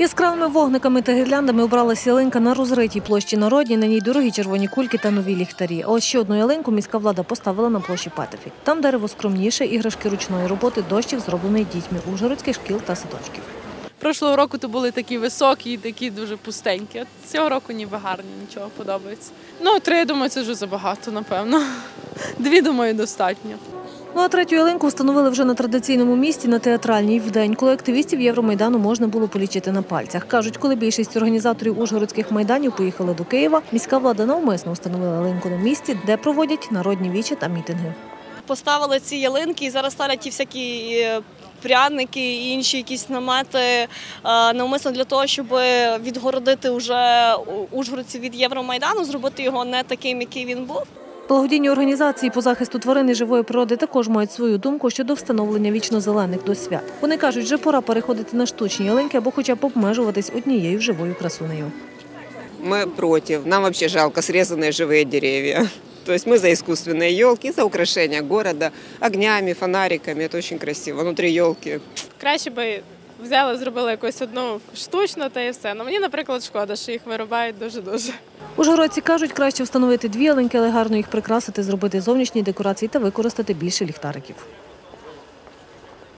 Яскравими вогниками та гірляндами обралася ялинка на розритій площі Народній. На ній дорогі червоні кульки та нові ліхтарі. А ось ще одну ялинку міська влада поставила на площі Патефі. Там дерево скромніше, іграшки ручної роботи, дощик зроблений дітьми ужгородських шкіл та садочків. Прошлого року то були такі високі і такі дуже пустенькі. От цього року ніби гарні, нічого подобається. Ну, три, я думаю, це вже забагато, напевно. Дві, думаю, достатньо. Ну а третю ялинку встановили вже на традиційному місці на театральній в день, коли активістів Євромайдану можна було полічити на пальцях. кажуть, коли більшість організаторів ужгородських майданів поїхали до Києва, міська влада навмисно встановила ялинку на місці, де проводять народні вічі та мітинги. поставили ці ялинки і зараз ставлять ті всякі е, пряники і інші якісь намети е, навмисно для того, щоб відгородити вже ужгородців від Євромайдану, зробити його не таким, який він був. Благодійні організації по захисту тварин і живої природи також мають свою думку щодо встановлення вічно-зелених до свят. Вони кажуть, вже пора переходити на штучні ялинки або хоча б обмежуватись однією живою красунею. Мы против. Нам вообще жалко срезанные живые деревья. То есть мы за искусственные елки, за украшение города огнями, фонариками. Это очень красиво. Внутри елки. Краще би взяли, зробили якусь одну штучно, та і все. Ну мені, наприклад, шкода, що їх вирубають дуже-дуже. Ужгородці кажуть, краще встановити дві ялинки, але гарно їх прикрасити, зробити зовнішні декорації та використати більше ліхтариків.